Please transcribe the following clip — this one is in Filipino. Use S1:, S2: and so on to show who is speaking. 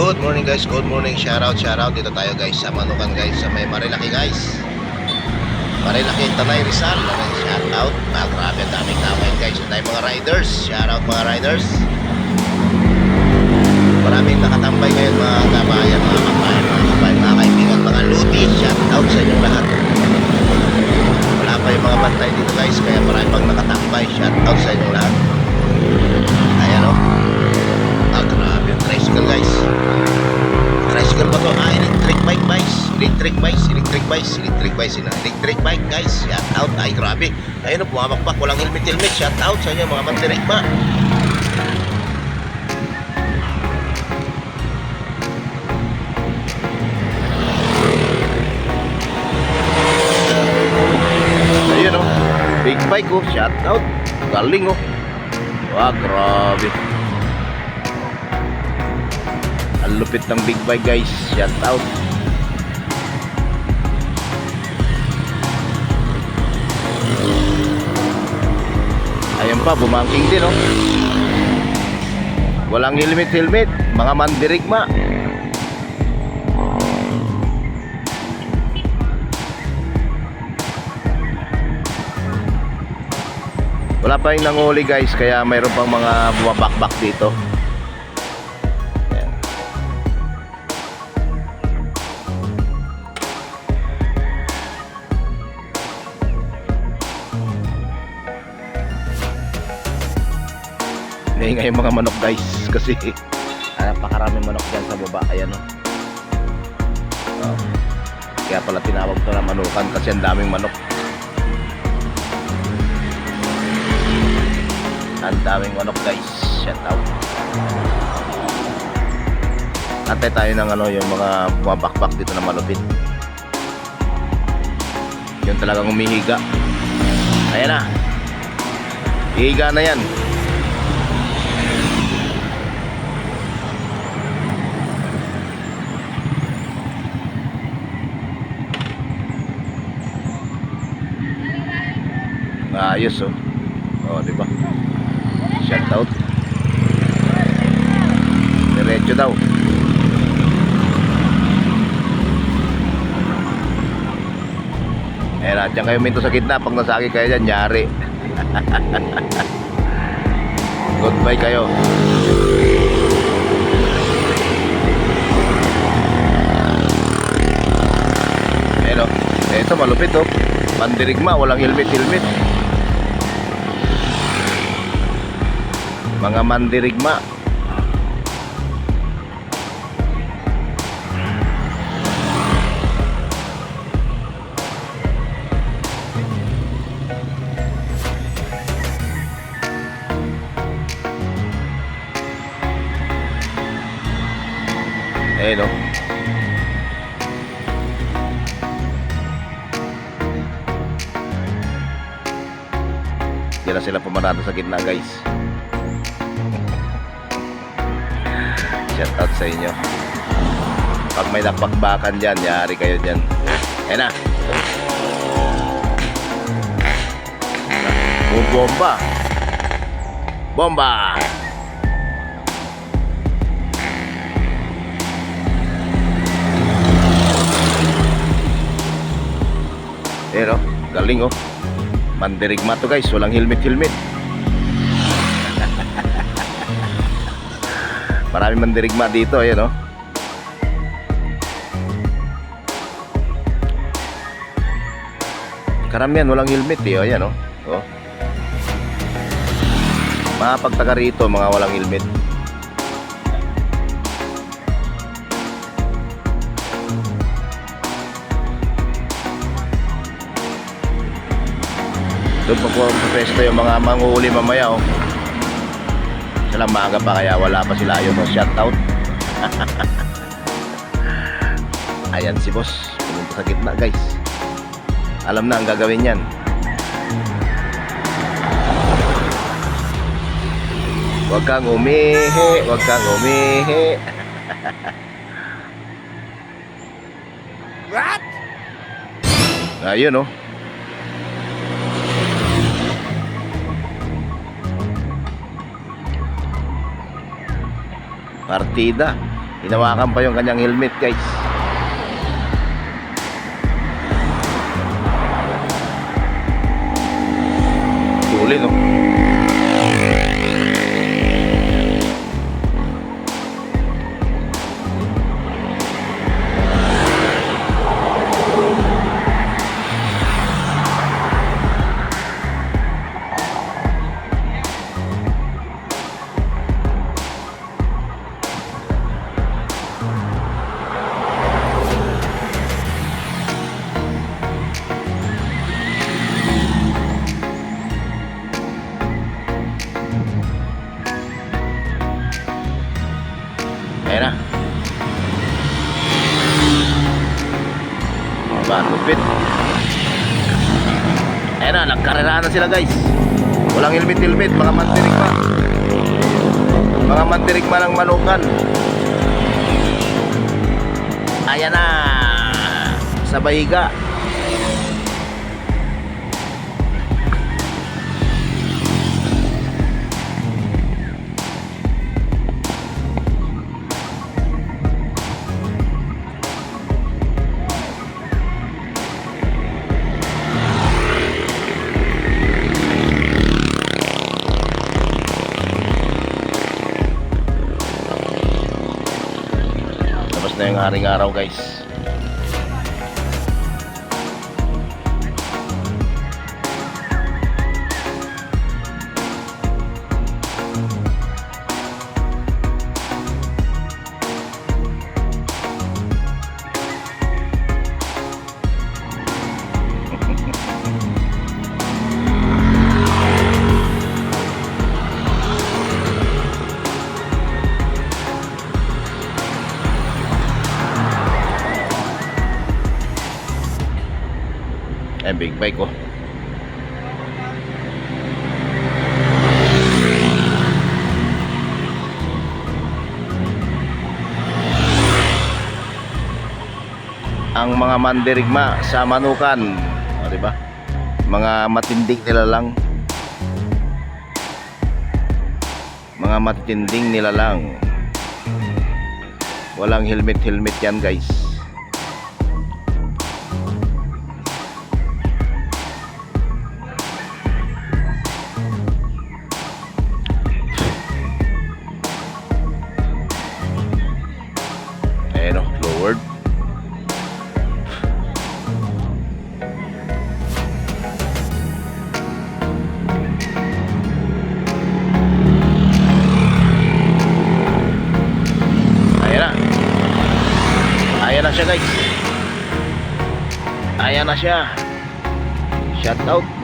S1: Good morning guys, good morning. Shout out, shout out. Dito tayo guys sa Manukan guys, sa may Marilaki guys. Marilaki Tanay Rizal. Shout out. Ah, grabe, daming ngayon guys. Yung tayo mga riders. Shout out mga riders. Maraming nakatambay ngayon mga kabayan, mga kabayan, mga kabayan, mga kaibigan, mga luti. Shout out sa inyong lahat. Wala pa yung mga bantay dito guys, kaya marami pang nakatambay. Shout out sa inyong lahat. Ayan o. Ah, grabe yung tricycle guys. Tricycle ba to? Ah, electric bike guys. Electric bikes, electric bikes, electric bikes. Electric bike guys. Shout out. Ay, grabe. Ayun bumamakpak. Walang helmet-helmet. Shout out sa inyo mga mandirigma. Ayun o. Big bike oh. Shout out. Galing oh. Wah, grabe. Ang lupit ng big bike guys. Shout out. Pa, bumangking din oh. Walang helmet-helmet. Mga mandirigma. Wala pa yung nanguli guys, kaya mayroon pang mga bumabakbak dito. Nahinga yung mga manok guys kasi ah, napakaraming manok dyan sa baba. Ayan o. Oh. Kaya pala tinawag to na manukan kasi ang daming manok. Ang daming manok guys. Shout out. Antay tayo ng ano, yung mga bumabakbak dito na malupit. Yung talagang umihiga. Ayan na. Hihiga na yan. Ayos oh. Oh, di ba? Shout out. Diretso daw. Eh, nandiyan kayo minto sa gitna. Pag nasagi kayo dyan, yari. Goodbye kayo. Pero, eto malupit oh. Mandirigma, walang helmet-helmet. Mga mandirigma. Eh no. Diyan sila pumarada sa gitna guys. Shout out sa inyo. Pag may nakbakbakan dyan, yari kayo dyan. Ayan na. Oh, bomba. Bomba. Pero, galing oh. Mandirigma to guys, walang helmet-helmet. Marami mandirigma dito, ayan oh. Karamihan walang helmet eh, oh, ayan oh. oh. Mga pagtaga rito, mga walang helmet. Doon pa po pwesto yung mga manguhuli mamaya oh. Sila maaga pa kaya wala pa sila yun oh. Shout out. Ayan si boss. Pumunta sa gitna guys. Alam na ang gagawin yan. Huwag kang umihi, huwag kang umihi.
S2: What?
S1: Ayun oh. Partida. Hinawakan pa yung kanyang helmet guys. Huli no. Sila guys. Walang helmet-helmet, mga mantirig pa. Mga mantirig pa ng manukan. Ayan na. Sa bahiga. Na yung haring araw guys. Ayan, big bike ko. Ang mga mandirigma sa manukan, o, di ba? Mga matinding nila lang. Mga matitinding nila lang. Walang helmet-helmet yan, guys. Lowered. Ayan na. Ayan na siya guys. Ayan na siya. Shout out.